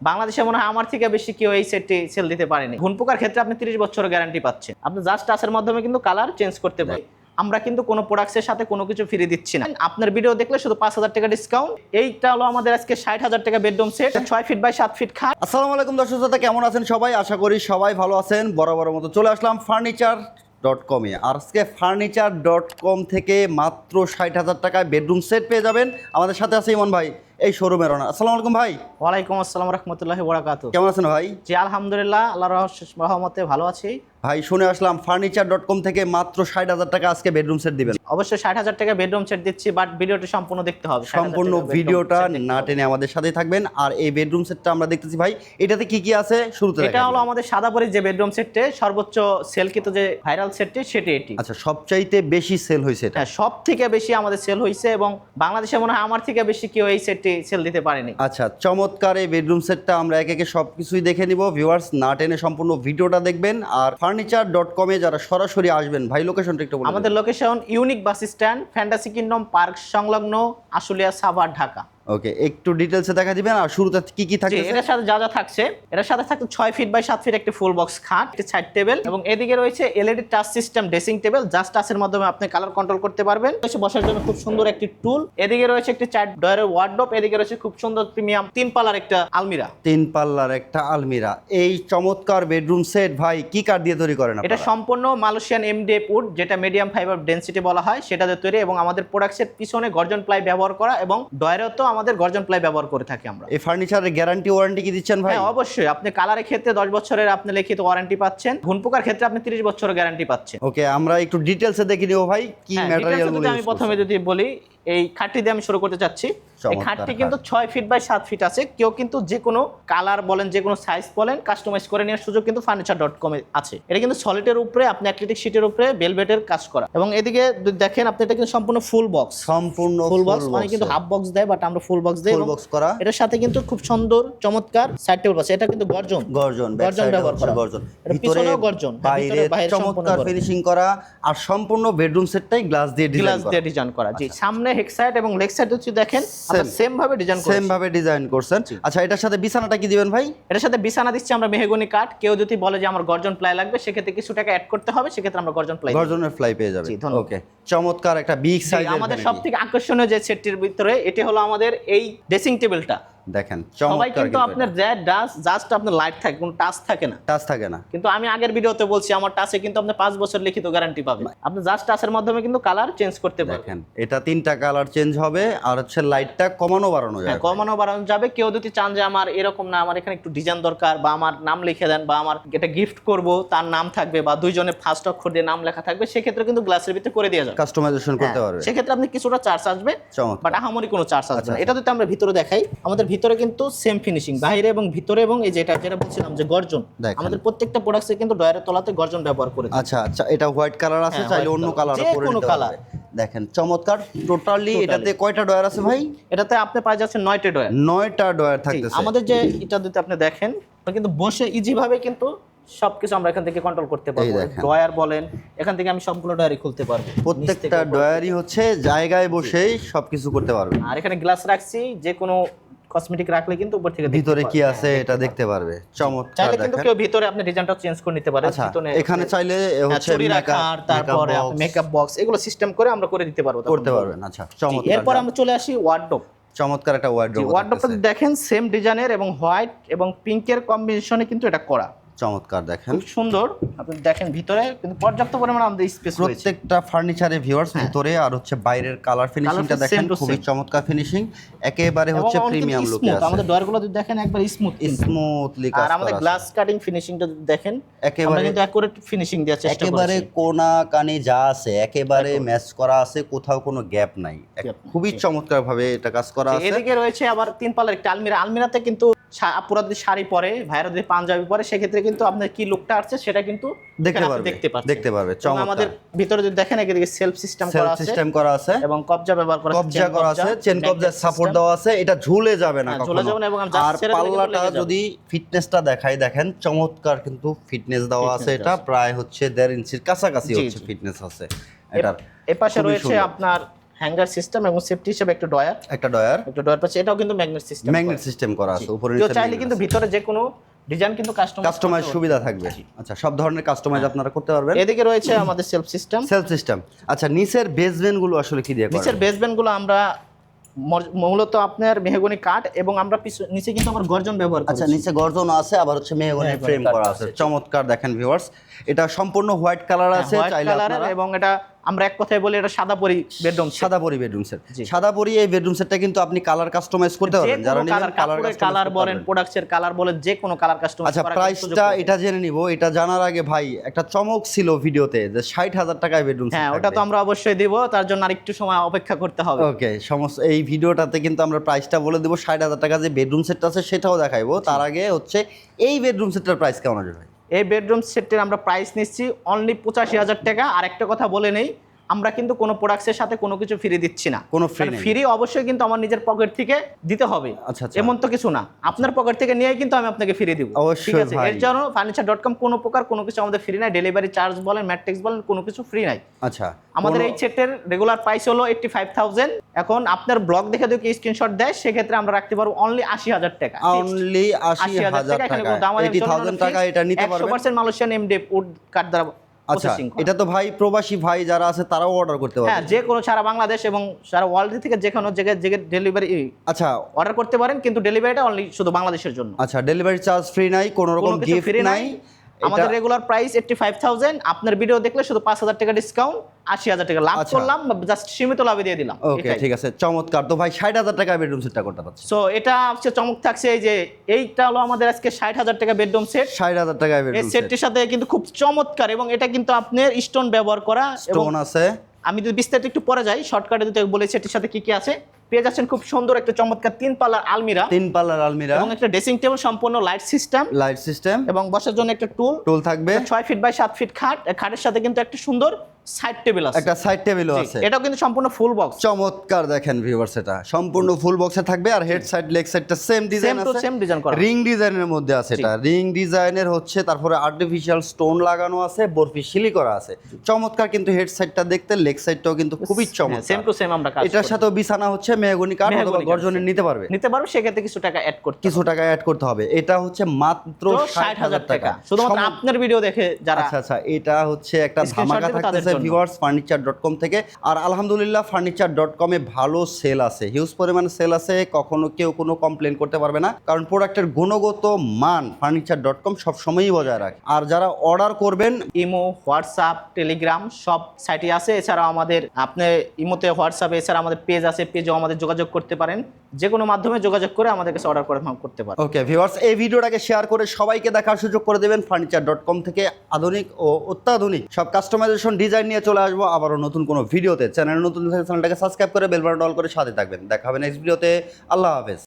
বাংলাদেশে মনে হয় আমার থেকে বেশি কেউ এই সেটটি সেল দিতে পারেনি। ঘুন পোকার ক্ষেত্রে আপনি তিরিশ বছর গ্যারান্টি পাচ্ছেন। আপনি জাস্ট টাচের মাধ্যমে কিন্তু কালার চেঞ্জ করতে পারেন। আমরা কিন্তু কোনো প্রোডাক্টসের সাথে কোনো কিছু ফ্রি দিচ্ছি না। আপনার ভিডিও দেখলে শুধু পাঁচ হাজার টাকা ডিসকাউন্ট এইটা হলো আমাদের আজকে ষাট হাজার টাকা বেডরুম সেট ছয় ফিট বাই সাত ফিট খাট। আসসালামু আলাইকুম দর্শক শ্রোতা, কেমন আছেন সবাই? আশা করি সবাই ভালো আছেন। বরাবর মতো চলে আসলাম ফার্নিচার ডট কমে আজকে ফার্নিচার ডট কম থেকে মাত্র ষাট হাজার টাকায় বেডরুম সেট পেয়ে যাবেন। আমাদের সাথে আছে ইমন ভাই। এই শোরুমের ওনার আসসালামু আলাইকুম ভাই। ওয়ালাইকুম আসসালাম রহমতুল্লাহ বরাকাত কেমন আছেন ভাই? জি আলহামদুলিল্লাহ আল্লাহ রহমতে ভালো আছি। ভাই শুনে আসলাম ফার্নিচার ডট কম থেকে মাত্র ষাট হাজার টাকা আজকে বেডরুম সেট দিবেন। অবশ্যই ষাট হাজার টাকা বেডরুম সেট দিচ্ছি বাট ভিডিওটি সম্পূর্ণ দেখতে হবে। সম্পূর্ণ ভিডিওটা না টেনে আমাদের সাথেই থাকবেন। আর এই বেডরুম সেটটা আমরা দেখতেছি ভাই এটাতে কি কি আছে? শুরুতে এটা হলো। আমাদের সাদাপুরের যে বেডরুম সেটটি সর্বোচ্চ সেলকৃত যে ভাইরাল সেটটি সেটি এটি। আচ্ছা সবচাইতে বেশি সেল হয়েছে এটা? হ্যাঁ সব থেকে বেশি আমাদের সেল হয়েছে এবং বাংলাদেশে মনে হয় আমার থেকে বেশি কেউ এই সেটটি সেল দিতে পারেনি। আচ্ছা চমৎকার এই বেডরুম সেটটা আমরা একে একে সব কিছুই দেখে নিব। ভিউয়ার্স না টেনে সম্পূর্ণ ভিডিওটা দেখবেন। আর ফার্নিচার ডট কমে যারা সরাসরি আসবেন ভাই লোকেশনটা একটু আমাদের location unique bus stand fantasy kingdom park সংলগ্ন আশুলিয়া সাভার ঢাকা। ওকে একটু ডিটেলসে দেখা দিবেন আর শুরুতে কি কি জি, থাকছে এটার সাথে যা যা থাকছে এটার সাথে থাকছে ছয় ফিট বাই সাত ফিট একটি ফুল বক্স খাট একটি সাইড টেবিল এবং এদিকে রয়েছে LED touch system dressing table just টাচের মাধ্যমে আপনি কালার কন্ট্রোল করতে পারবেন। রয়েছে বসার জন্য খুব সুন্দর একটি টুল এদিকে রয়েছে একটি চার ডয়ারের ওয়ার্ডরোব এদিকে রয়েছে খুব সুন্দর প্রিমিয়াম তিন পাল্লার একটা আলমিরা। তিন পাল্লার একটা আলমিরা। এই চমৎকার বেডরুম সেট ভাই কি কাঠ দিয়ে তৈরি করেন এটা সম্পূর্ণ মালয়েশিয়ান এমডিএফ উড যেটা মিডিয়াম ফাইবার ডেন্সিটি বলা হয় সেটা দিয়ে তৈরি এবং আমাদের প্রোডাক্টের পিছনে গর্জন প্লাই ব্যবহার করা এবং ডয়ারেও তো আমাদের গর্জন প্লাই ব্যবহার করে থাকি আমরা। এই ফার্নিচারের গ্যারান্টি ওয়ারেন্টি কি দিচ্ছেন ভাই? হ্যাঁ অবশ্যই। আপনি কালারের ক্ষেত্রে দশ বছরের আপনি লিখিত ওয়ারেন্টি পাচ্ছেন। ঘুন পোকার ক্ষেত্রে আপনি তিরিশ বছরের গ্যারান্টি পাচ্ছেন। ওকে আমরা একটু ডিটেলসে দেখে নিব ভাই কি ম্যাটেরিয়াল আমি প্রথমে যদি বলি এই খাটটি দিয়ে আমি শুরু করতে চাচ্ছি। এই খাটটি কিন্তু ছয় ফিট বাই সাত ফিট আছে। কেউ কিন্তু যে কোনো কালার বলেন যে কোনো সাইজ বলেন কাস্টমাইজ করে নেওয়ার সুযোগ কিন্তু ফার্নিচার ডট কমে আছে। এটা কিন্তু সলিডের উপরে আপনি অ্যাক্রিলিক শিটের উপরে বেলভেটের কাজ করা। এবং এদিকে দেখেন আপনি এটা কিন্তু সম্পূর্ণ ফুল বক্স সম্পূর্ণ ফুল বক্স মানে কিন্তু হাফ বক্স দেয় বাট আমরা ফুল বক্স দেই ফুল বক্স করা। এটার সাথে কিন্তু খুব সুন্দর চমৎকার সাইড টেবিল আছে এটা কিন্তু গর্জন। গর্জন গর্জন ব্যবহার করা। গর্জন। ভিতরে পিছনেও গর্জন, হ্যাঁ, বাইরে চমৎকার ফিনিশিং করা আর সম্পূর্ণ বেডরুম সেটটাই গ্লাস দিয়ে ডিজাইন গ্লাস করা। দিয়ে ডিজাইন করা। জি সামনে হেক সাইড এবং লেগ সাইড যদি দেখেন. সেম ভাবে ডিজাইন সেম ভাবে ডিজাইন করছেন। আচ্ছা এটার সাথে বিছানাটা কি দিবেন ভাই? এটার সাথে বিছানা দিচ্ছি আমরা মেহগনি কাঠ। কেউ যদি বলে যে আমার গর্জন প্লাই লাগবে সেক্ষেত্রে কিছু টাকা অ্যাড করতে হবে সেক্ষেত্রে আমরা গর্জন প্লাই গর্জনের ফ্লাই পেয়ে যাবে ওকে চমৎকার একটা বিগ সাইজ আমাদের সব থেকে আকর্ষণীয় যে সেটটির ভিতরে এটি হলো আমাদের এই ড্রেসিং টেবিলটা দেখেন সবাই কিন্তু আপনার জাস্ট জাস্ট আপনার লাইট থাকে কোনো টাচ থাকে না। টাচ থাকে না। কিন্তু আমি আগের ভিডিওতে বলছি আমার টাচে কিন্তু আপনি পাঁচ বছর লিখিত গ্যারান্টি পাবেন। আপনি জাস্ট টাচের মাধ্যমে কিন্তু কালার চেঞ্জ করতে পারবেন। এটা তিনটা কালার চেঞ্জ হবে আর হচ্ছে লাইটটা কমানো বাড়ানো হ্যাঁ যাবে। কমানো বাড়ানো যাবে। কেউ যদি চান যে আমার এরকম না আমার এখানে একটু ডিজাইন দরকার বা আমার নাম লিখে দেন বা আমার এটা গিফট করব তার নাম থাকবে বা দুইজনে ফার্স্ট অক্ষর দিয়ে নাম লেখা থাকবে সেক্ষেত্রে কিন্তু গ্লাসের ভিতরে করে দেওয়া যাবে। কাস্টমাইজেশন করতে হ্যাঁ, পারবে। সেক্ষেত্রে আপনি কিছুটা চার্জ আসবে বাট আহামরি কোনো চার্জ আসবে আচ্ছা, না। এটা যদি আমরা ভিতরে দেখাই আমাদের ভিতরে কিন্তু সেম ফিনিশিং বাইরে এবং ভিতরে এবং এই যেটা যেটা বলছিলাম যে গর্জন। আমাদের প্রত্যেকটা প্রোডাক্টে কিন্তু ডয়ারের তলাতে গর্জন ব্যবহার করে আচ্ছা আচ্ছা এটা হোয়াইট কালার আছে হ্যাঁ, চাইলে অন্য কালার করে কোনো। পারবে। দেখেন চমৎকার টোটালি এটাতে কয়টা ডয়ার আছে ভাই? এটাতে আপনি পাই যাচ্ছে নয়টা ডয়ার নয়টা ডয়ার থাকতেছে। আমাদের যে এটা যদি আপনি দেখেন কিন্তু বসে ইজি ভাবে কিন্তু সবকিছু আমরা এখান থেকে কন্ট্রোল করতে পারব। ডয়ার বলেন এখান থেকে আমি সবগুলো ডয়ারই খুলতে পারব। প্রত্যেকটা। ডয়ারই হচ্ছে জায়গায় বসেই সবকিছু করতে পারবে। আর এখানে গ্লাস রাখছি যে কোনো কসমেটিক রাখলে কিন্তু উপর থেকে ভিতরে কি আছে এটা দেখতে পারবে। চমৎকার চাইলে কিন্তু কেউ ভিতরে আপনি ডিজাইনটা চেঞ্জ করে নিতে পারে আচ্ছা ভিতরে এখানে চাইলে হ্যাঁ, হচ্ছে রাখার তারপরে মেকআপ বক্স এগুলো সিস্টেম করে আমরা করে দিতে পারব করতে পারবেন আচ্ছা চমৎকার এরপর আমরা চলে আসি ওয়ার্ডরোব চমৎকার একটা ওয়ার্ডরোব ওয়ার্ডরোবটা দেখেন সেম ডিজাইনের এবং হোয়াইট এবং পিঙ্কের কম্বিনেশনে কিন্তু এটা করা। চমৎকার দেখেন। সুন্দর। আপনি দেখেন ভিতরে কিন্তু পর্যাপ্ত পরিমাণে আমাদের স্পেস রয়েছে। প্রত্যেকটা ফার্নিচারে ভিউয়ার্স ভিতরে আর হচ্ছে বাইরের কালার ফিনিশিংটা দেখেন খুবই চমৎকার ফিনিশিং একেবারে হচ্ছে প্রিমিয়াম লুকে আছে। আমাদের ডয়ারগুলো যদি দেখেন একবার স্মুথ স্মুথলি আর আমাদের গ্লাস কাটিং ফিনিশিংটা যদি দেখেন একেবারে কিন্তু অ্যাকুরেট ফিনিশিং দেওয়ার চেষ্টা একেবারে করেছি কোনা কানি যা আছে একেবারে ম্যাচ করা আছে কোথাও কোনো গ্যাপ নাই। খুবই চমৎকার ভাবে এটা কাজ করা আছে। এদিকে রয়েছে আবার তিন পাল্লার একটা আলমিরা। আলমিরাতে কিন্তু আপুরা যদি শাড়ি পরে ভাইরা যদি পাঞ্জাবি পরে সেক্ষেত্রে কিন্তু আপনার কি লুকটা আসছে সেটা কিন্তু দেখতে পারবে দেখতে পাচ্ছেন। দেখতে পারবে আমাদের ভিতরে যদি দেখেন এদিকে সেলফ সিস্টেম করা সেলফ আছে সিস্টেম করা আছে। এবং কবজা ব্যবহার করা আছে, কবজা করা আছে চেন কবজার সাপোর্ট দেওয়া আছে এটা ঝুলে যাবে না হ্যাঁ, ঝুলে যাবে না এবং আর পাল্লাটা যদি ফিটনেসটা দেখাই দেখেন চমৎকার কিন্তু ফিটনেস দেওয়া আছে এটা প্রায় হচ্ছে দেড় ইঞ্চির কাছাকাছি হচ্ছে ফিটনেস আছে এটার। এ পাশে রয়েছে আপনার হ্যাঙ্গার সিস্টেম এবং সেফটি হিসেবে একটা ডয়ার একটা ডয়ার একটা ডয়ার পাচ্ছে। এটাও কিন্তু ম্যাগনেট সিস্টেম ম্যাগনেট সিস্টেম করা আছে উপরে চাইলে কিন্তু ভিতরে যে কোনো ডিজাইন কিন্তু কাস্টমাইজ কাস্টমাইজ সুবিধা থাকবে। আচ্ছা সব ধরনের কাস্টমাইজ হ্যাঁ। আপনারা করতে পারবেন। এদিকে রয়েছে আমাদের সেলফ সিস্টেম সেলফ সিস্টেম আচ্ছা নিচের বেসমেন্টগুলো আসলে কি দিয়ে করা নিচের বেসমেন্টগুলো আমরা মূলত আপনার মেহগনি কাঠ এবং আমরা নিচে কিন্তু আমার গর্জন ব্যবহার আচ্ছা নিচে গর্জন আছে আবার হচ্ছে মেহগনি ফ্রেম করা আছে, চমৎকার দেখেন ভিউয়ার্স এটা সম্পূর্ণ হোয়াইট কালার আছে চাইলে এবং এটা আমরা এক কথায় বলি এটা সাদা পরি বেডরুম সাদা পরি বেডরুম সেট সাদা পরি এই বেডরুম সেটটা কিন্তু আপনি কালার কাস্টমাইজ করতে যে পারবেন যারা নেবেন কালার কালার বলেন প্রোডাক্টসের কালার বলেন যে কোনো কালার কাস্টমাইজ আচ্ছা প্রাইসটা এটা জেনে নিব। এটা জানার আগে ভাই একটা চমক ছিল ভিডিওতে যে ষাট হাজার টাকায় বেডরুম হ্যাঁ ওটা তো আমরা অবশ্যই দিব তার জন্য আরেকটু সময় অপেক্ষা করতে হবে। ওকে সমস্ত এই ভিডিওটাতে কিন্তু আমরা প্রাইসটা বলে দেবো। ষাট হাজার টাকা যে বেডরুম সেটটা আছে সেটাও দেখাইবো। তার আগে হচ্ছে এই বেডরুম সেটটার প্রাইস কেমন আসবে ভাই? এই বেডরুম সেটের আমরা প্রাইস নিচ্ছি অনলি পঁচাশি হাজার টাকা। আর একটা কথা বলে নেই আমরা কিন্তু কোনো প্রোডাক্টসের সাথে কোনো কিছু ফ্রি দিচ্ছি না। কোনো নেই। ফ্রি অবশ্যই কিন্তু আমার নিজের পকেট থেকে দিতে হবে। আচ্ছা, আচ্ছা। এমন তো কিছু না। আপনার পকেট থেকে নিয়ে কিন্তু আমি আপনাকে ফ্রি দিব। ঠিক আছে? এর জন্য ফার্নিচার ডট কম কোনো প্রকার কোনো কিছু আমাদের ফ্রি নাই। ডেলিভারি চার্জ বলেন ম্যাট্রিক্স বলেন কোনো কিছু ফ্রি নাই। আচ্ছা। আমাদের এই সেটের রেগুলার প্রাইস হলো এইটটি ফাইভ থাউজেন্ড এখন আপনার ব্লগ দেখে যদি স্ক্রিনশট দেয় সেক্ষেত্রে আমরা রাখতে পারব অনলি আশি হাজার টাকা। অনলি আশি হাজার টাকা দাম টাকা এটা নিতে পারবেন। Percent Malaysian MD wood card দ্বারা আচ্ছা এটা তো ভাই প্রবাসী ভাই যারা আছে তারাও অর্ডার করতে হ্যাঁ পারবে। যে কোনো সারা বাংলাদেশ এবং সারা ওয়ার্ল্ড থেকে যে কোনো জায়গায় জায়গায় ডেলিভারি আচ্ছা। অর্ডার করতে পারেন কিন্তু ডেলিভারিটা অনলি শুধু বাংলাদেশের জন্য। আচ্ছা ডেলিভারি চার্জ ফ্রি নাই কোনো রকম গিফট ফ্রি নাই। আমাদের regular price eighty five thousand আপনার ভিডিও দেখলে শুধু পাঁচ হাজার টাকা ডিসকাউন্ট আশি হাজার টাকা লাভ আচ্ছা। করলাম জাস্ট সীমিত লাভে দিয়ে দিলাম। ওকে ঠিক আছে চমৎকার। তো ভাই ষাট হাজার টাকা বেডরুম সেটটা করতে পারছি। সো এটা হচ্ছে চমক থাকছে এই যে এইটা হলো আমাদের আজকে ষাট হাজার টাকা বেডরুম সেট ষাট হাজার টাকা এই বেডরুম সেট সেটটির সাথে কিন্তু খুব চমৎকার এবং এটা কিন্তু আপনার স্টোন ব্যবহার করা স্টোন আছে। আমি যদি বিস্তারিত একটু পরে যাই শর্টকাটে যদি বলেছি এটির সাথে কি কি আছে? পেয়ে যাচ্ছেন খুব সুন্দর একটা চমৎকার তিন পাল্লার আলমিরা। তিন পাল্লার আলমিরা। এবং একটা ড্রেসিং টেবিল সম্পূর্ণ লাইট সিস্টেম লাইট সিস্টেম এবং বসার জন্য একটা টুল টুল থাকবে। ছয় ফিট বাই সাত ফিট খাট। খাটের সাথে কিন্তু একটা সুন্দর সাইড টেবিল আছে। একটা সাইড টেবিলও আছে। এটাও কিন্তু সম্পূর্ণ ফুল বক্স চমৎকার দেখেন ভিউয়ার্স এটা। সম্পূর্ণ ফুল বক্সে থাকবে আর হেড সাইড লেগ সাইডটা সেম ডিজাইন আছে। সেম ডিজাইন করা। রিং ডিজাইনের মধ্যে আছে এটা। রিং ডিজাইনের হচ্ছে তারপরে আর্টিফিশিয়াল স্টোন লাগানো আছে বরফি শিলি করা আছে। চমৎকার কিন্তু হেড সাইডটা দেখতে লেগ সাইডটাও কিন্তু খুবই সেম টু সেম আমরা কাজ এটার। সাথেও বিছানা হচ্ছে মেহগনি কাঠ অথবা গর্জনের নিতে পারবে। নিতে পারবে সেক্ষেত্রে কিছু টাকা অ্যাড করতে কিছু টাকা অ্যাড করতে হবে। এটা হচ্ছে মাত্র ষাট হাজার টাকা। শুধুমাত্র আপনার ভিডিও দেখে যারা আচ্ছা আচ্ছা এটা হচ্ছে একটা ধামাকা থাকতেছে। ভিউয়ার্স ফার্নিচার ডট কম থেকে। আর আলহামদুলিল্লাহ ফার্নিচার ডট কমে ভালো সেল আছে। হিউজ পরিমাণে সেল আছে কখনো কেউ কোনো কমপ্লেন করতে পারবে না। কারণ প্রোডাক্টের গুণগত মান ফার্নিচার ডট কম সবসময়ই বজায় রাখে। আর যারা অর্ডার করবেন ইমো হোয়াটসঅ্যাপ টেলিগ্রাম সব সাইটে আছে। এছাড়াও আমাদের আপনি ইমোতে হোয়াটসঅ্যাপে এছাড়া আমাদের পেজ আছে। পেজেও আমাদের যোগাযোগ করতে পারেন। যে কোনো মাধ্যমে যোগাযোগ করে আমাদের কাছে অর্ডার করে করতে পারেন। ওকে ভিউয়ার্স এই ভিডিওটাকে শেয়ার করে সবাইকে দেখার সুযোগ করে দেবেন ফার্নিচার ডট কম থেকে। আধুনিক ও অত্যাধুনিক। সব কাস্টমাইজেশন ডিজাইন নিয়ে চলে আসব। আবারও নতুন কোনো ভিডিওতে, চ্যানেল নতুন চ্যানেলটাকে সাবস্ক্রাইব করে বেল বাটন অল করে সাথে থাকবেন। দেখা হবে নেক্সট ভিডিওতে আল্লাহ হাফেজ।